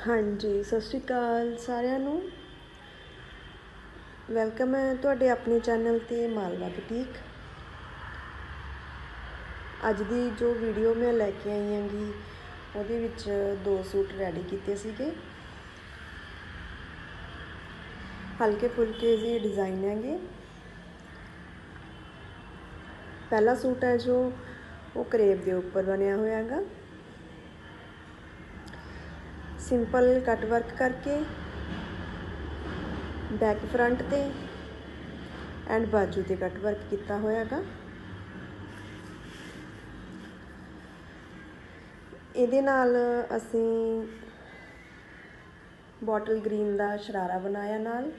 ਹਾਂਜੀ, ਸਤਿ ਸ਼੍ਰੀ ਅਕਾਲ ਸਾਰਿਆਂ ਨੂੰ। ਵੈਲਕਮ ਹੈ ਤੁਹਾਡੇ ਆਪਣੇ ਚੈਨਲ ਤੇ ਮਾਲਵਾ ਬੁਟੀਕ ਅੱਜ ਦੀ ਜੋ ਵੀਡੀਓ ਮੈਂ ਲੈ ਕੇ ਆਈ ਹਾਂਗੀ, ਉਹਦੇ ਵਿੱਚ ਦੋ ਸੂਟ ਰੈਡੀ ਕੀਤੇ ਸੀਗੇ। ਹਲਕੇ ਫੁਲਕੇ ਜਿਹੇ ਡਿਜ਼ਾਈਨ ਹੈਗੇ। ਪਹਿਲਾ ਸੂਟ ਹੈ ਜੋ ਉਹ ਕਰੇਬ ਦੇ ਉੱਪਰ ਬਣਿਆ ਹੋਇਆ ਹੈਗਾ। ਸਿੰਪਲ ਕੱਟ ਵਰਕ ਕਰਕੇ ਬੈਕ ਫਰੰਟ ਤੇ ਐਂਡ ਬਾਜੂ ਤੇ ਕੱਟ ਵਰਕ ਕੀਤਾ ਹੋਇਆਗਾ। ਇਹਦੇ ਨਾਲ ਅਸੀਂ ਬੋਟਲ ਗ੍ਰੀਨ ਦਾ ਸ਼ਰਾਰਾ ਬਣਾਇਆ ਨਾਲ।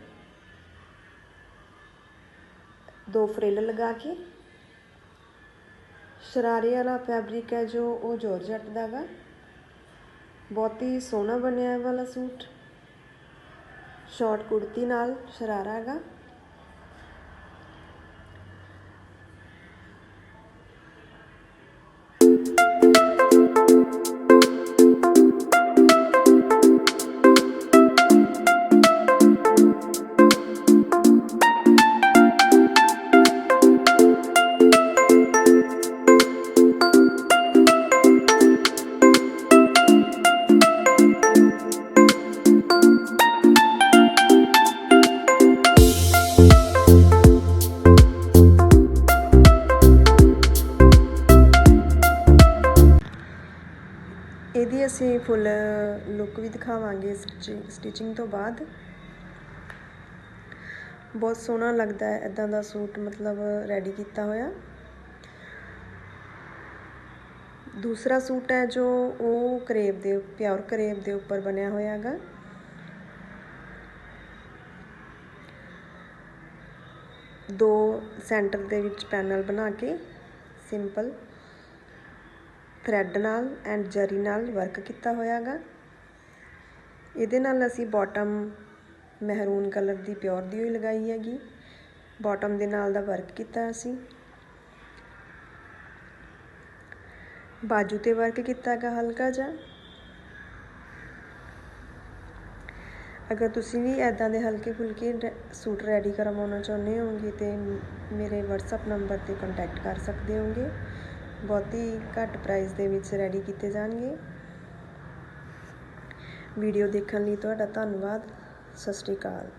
ਦੋ ਫਰਿੱਲ ਲਗਾ ਕੇ। ਸ਼ਰਾਰੇ ਵਾਲਾ ਫੈਬਰਿਕ ਹੈ ਜੋ ਉਹ ਜੋਰਜਟ ਦਾ ਗਾ। ਬਹੁਤ ਹੀ ਸੋਹਣਾ ਬਣਿਆ ਵਾਲਾ ਸੂਟ। ਸ਼ਾਰਟ ਕੁੜਤੀ ਨਾਲ ਸ਼ਰਾਰਾ ਹੈਗਾ। ਇਹਦੀ ਅਸੀਂ ਫੁੱਲ ਲੁੱਕ ਵੀ ਦਿਖਾਵਾਂਗੇ ਸਟਿਚਿੰਗ ਤੋਂ ਬਾਅਦ। ਬਹੁਤ ਸੋਹਣਾ ਲੱਗਦਾ ਹੈ ਇਦਾਂ ਦਾ ਸੂਟ ਮਤਲਬ ਰੈਡੀ ਕੀਤਾ ਹੋਇਆ। ਦੂਸਰਾ ਸੂਟ ਹੈ ਜੋ ਉਹ ਕਰੇਬ ਦੇ, ਪਿਓਰ ਕਰੇਬ ਦੇ ਉੱਪਰ ਬਣਿਆ ਹੋਇਆ ਹੈਗਾ। ਦੋ ਸੈਂਟਰ ਦੇ ਵਿੱਚ ਪੈਨਲ ਬਣਾ ਕੇ, ਸਿੰਪਲ। ਥਰੈਡ ਨਾਲ ਐਂਡ ਜਰੀ ਨਾਲ ਵਰਕ ਕੀਤਾ ਹੋਇਆ ਹੋਇਆਗਾ। ਇਹਦੇ ਨਾਲ ਅਸੀਂ ਬਾਟਮ ਮਹਿਰੂਨ ਕਲਰ ਦੀ ਪਿਓਰ ਦੀ ਹੋਈ ਲਗਾਈ ਹੈਗੀ। ਬਾਟਮ ਦੇ ਨਾਲ ਦਾ ਵਰਕ ਕੀਤਾ ਅਸੀਂ। ਬਾਜੂ ਤੇ ਵਰਕ ਕੀਤਾ ਹੈਗਾ ਹਲਕਾ ਜਿਹਾ। ਅਗਰ ਤੁਸੀਂ ਵੀ ਐਦਾਂ ਦੇ ਹਲਕੇ ਫੁਲਕੇ ਸੂਟ ਰੈਡੀ ਕਰਵਾਉਣਾ ਚਾਹੁੰਦੇ ਹੋਗੇ ਤੇ ਮੇਰੇ WhatsApp ਨੰਬਰ ਤੇ ਕੰਟੈਕਟ ਕਰ ਸਕਦੇ ਹੋਗੇ ਬਹੁਤ ਹੀ ਘੱਟ ਪ੍ਰਾਈਸ ਦੇ ਵਿੱਚ ਰੈਡੀ ਕੀਤੇ ਜਾਣਗੇ। ਵੀਡੀਓ ਦੇਖਣ ਲਈ ਤੁਹਾਡਾ ਧੰਨਵਾਦ। ਸਤਿ ਸ਼੍ਰੀ ਅਕਾਲ।